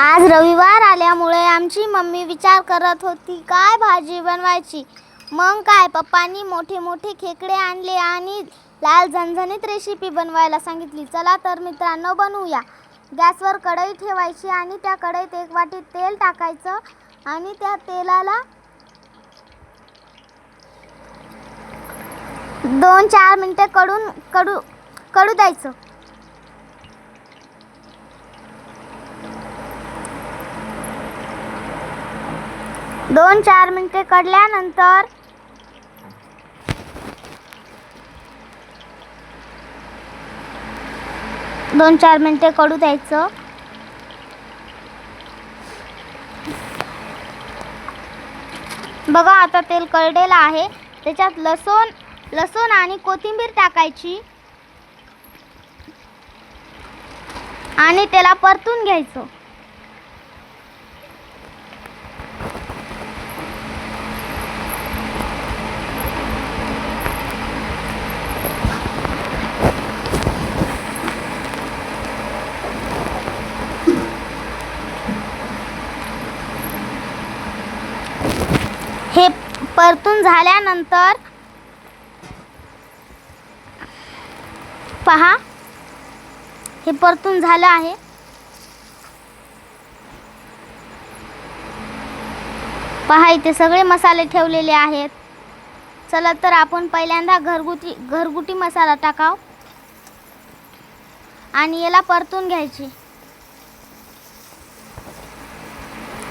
आज रविवार आल्यामुळे आमची मम्मी विचार करत होती काय भाजी बनवायची? मग काय पप्पांनी मोठे मोठे खेकडे आणले आणि लाल झणझणीत रेसिपी बनवायला सांगितली. चला तर मित्रांनो बनवूया. गॅसवर कढई ठेवायची आणि त्या कढईत एक वाटी तेल टाकायचं आणि त्या तेलाला दोन चार मिनटे कडून कडू कडू द्यायचं. दोन चार मिनटे कडल्यानंतर दोन चार मिनटे कडू द्यायचं. बघा आता तेल कळलेलं आहे. त्याच्यात लसूण लसूण आणि कोथिंबीर टाकायची. आणि त्याला परतून घ्यायचं हे परतून झाल्यानंतर पहा हे परतून झालं आहे. पहा इथे सगळे मसाले ठेवलेले आहेत. चला तर आपण पहिल्यांदा घरगुती घरगुती मसाला टाकाव. आणि याला परतून घ्यायची.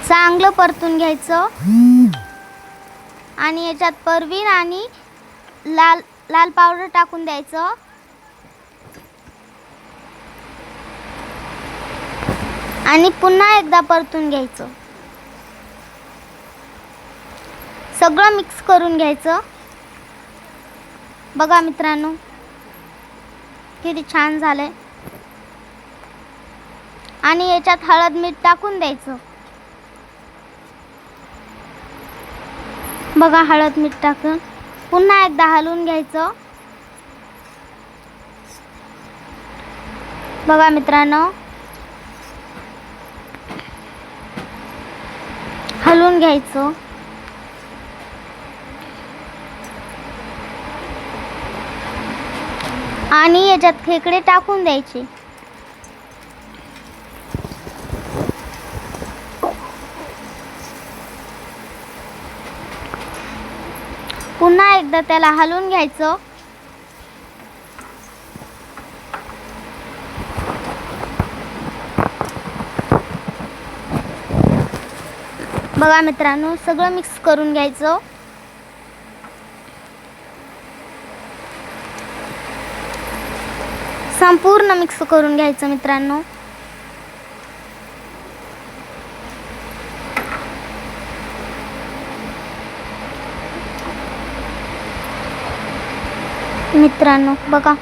चांगलं परतून घ्यायचं. आणि याच्यात परवीन आणि लाल लाल पावडर टाकून द्यायचं. आणि पुन्हा एकदा परतून घ्यायचं. सगळं मिक्स करून घ्यायचं. बघा मित्रांनो किती छान झालंय. आणि याच्यात हळद मीठ टाकून द्यायचं. बघा हळद मीठ टाकून. पुन्हा एकदा हलवून घ्यायचं. बघा मित्रांनो. हलवून घ्यायचं. आणि याच्यात खेकडे टाकून द्यायचे पुन्हा एकदा त्याला हलवून घ्यायचं. बघा मित्रांनो सगळं मिक्स करून घ्यायचं. संपूर्ण मिक्स करून घ्यायचं मित्रांनो. मित्रांनो बघा.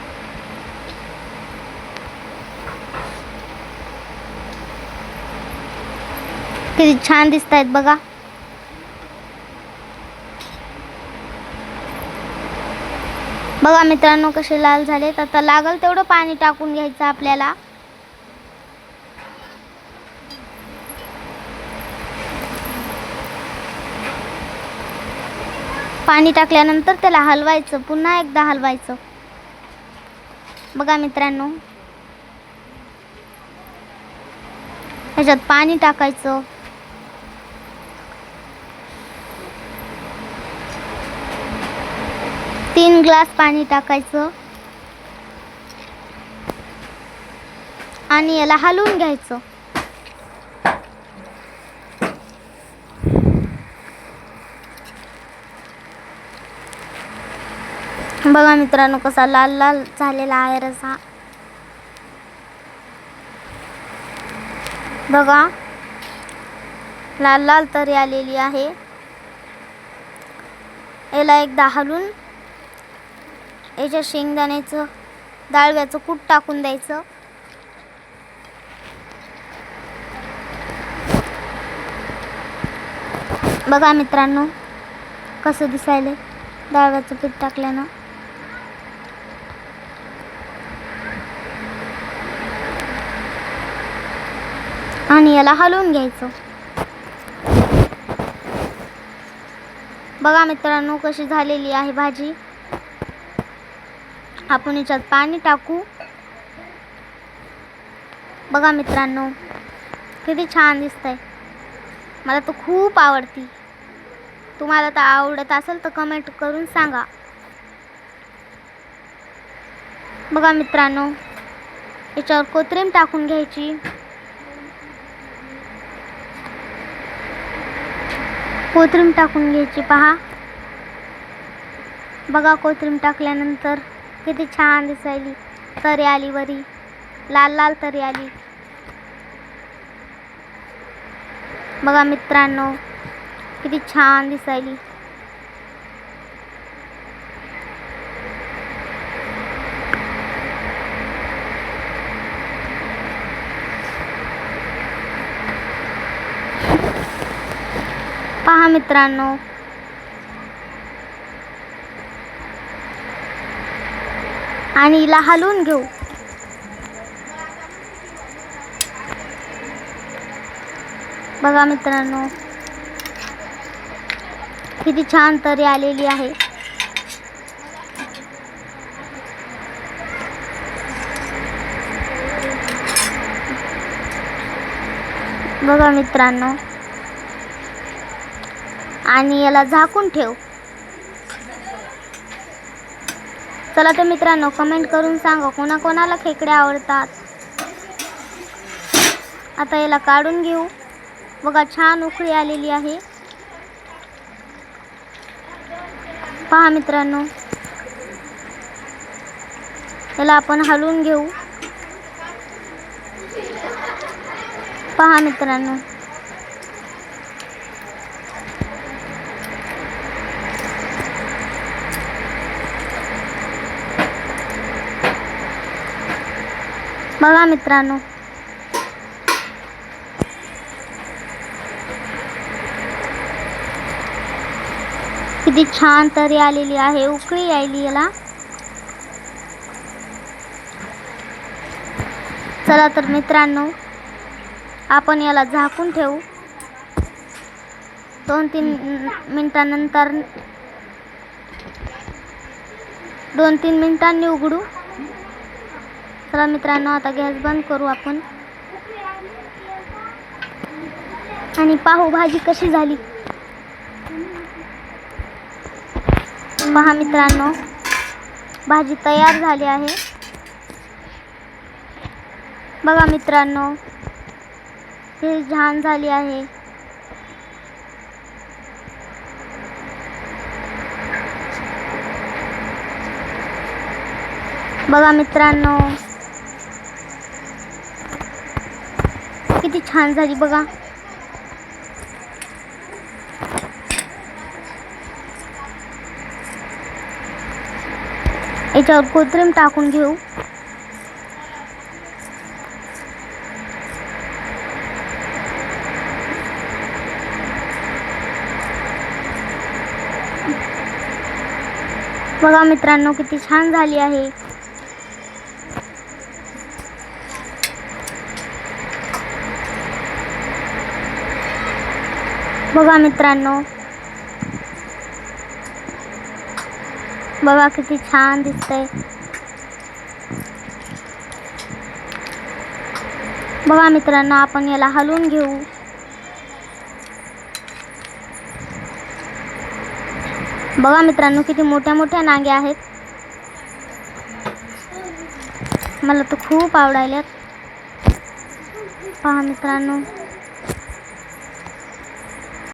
किती छान दिसत आहेत बघा. बघा मित्रांनो कसे लाल झालेत. आता लागल तेवढं पाणी टाकून घ्यायचं आपल्याला. पाणी टाकल्यानंतर त्याला हलवायचं पुन्हा एकदा हलवायचं. बघा मित्रांनो. ह्याच्यात पाणी टाकायचं. तीन ग्लास पाणी टाकायचं. आणि याला हलवून घ्यायचं. बघा मित्रांनो कसा लाल लाल झालेला आहे रसा. बघा लाल लाल तरी आलेली आहे. याला एकदा हलून याच्या शेंगदाण्याचं डाळव्याचं कूट टाकून द्यायचं. बघा मित्रांनो कसं दिसायले डाळव्याचं पीठ टाकल्यानं. आणि याला हलवून घ्यायचं. बघा मित्रांनो कशी झालेली आहे भाजी. आपण याच्यात पाणी टाकू. बघा मित्रांनो किती छान दिसत आहे मला तर खूप आवडती. तुम्हाला तर आवडत असेल तर कमेंट करून सांगा. बघा मित्रांनो याच्यावर कोथिंबीर टाकून घ्यायची. कोथिंबीर टाकून घ्यायची पहा. बघा कोथिंबीर टाकल्यानंतर किती छान दिसायली. तरी आली वरी. लाल लाल तरी आली. बघा मित्रांनो किती छान दिसायली. पहा मित्रांनो. आणि हिला हलवून घेऊ. बघा मित्रांनो. किती छान तरी आलेली आहे. बघा मित्रांनो. आणि याला झाकून ठेव. चला तर मित्रांनो कमेंट करून सांगा कोणाकोणाला खेकडे आवडतात. आता याला काढून घेऊ. बघा छान उकळी आलेली आहे. पहा मित्रांनो. याला आपण हलवून घेऊ. पहा मित्रांनो. बघा मित्रांनो. किती छान तरी आलेली आहे उकळी आली याला. चला तर मित्रांनो आपण याला झाकून ठेवू. दोन तीन मिनटानंतर दोन तीन मिनटांनी उघडू. चला मित्रांनो आता गॅस बंद करू आपण. आणि पाहू भाजी कशी झाली. पहा मित्रांनो भाजी तयार झाली आहे. बघा मित्रांनो हे छान झाली आहे. बघा मित्रांनो किती छान झाली बघा. याच्यावर कोथरीम टाकून घेऊ. बघा मित्रांनो किती छान झाली आहे. बघा मित्रांनो. बघा किती छान दिसतंय. बघा मित्रांनो आपण याला हलवून घेऊ. बघा मित्रांनो किती मोठ्या मोठ्या नांग्या आहेत. मला तर खूप आवडायल्यात. पहा मित्रांनो.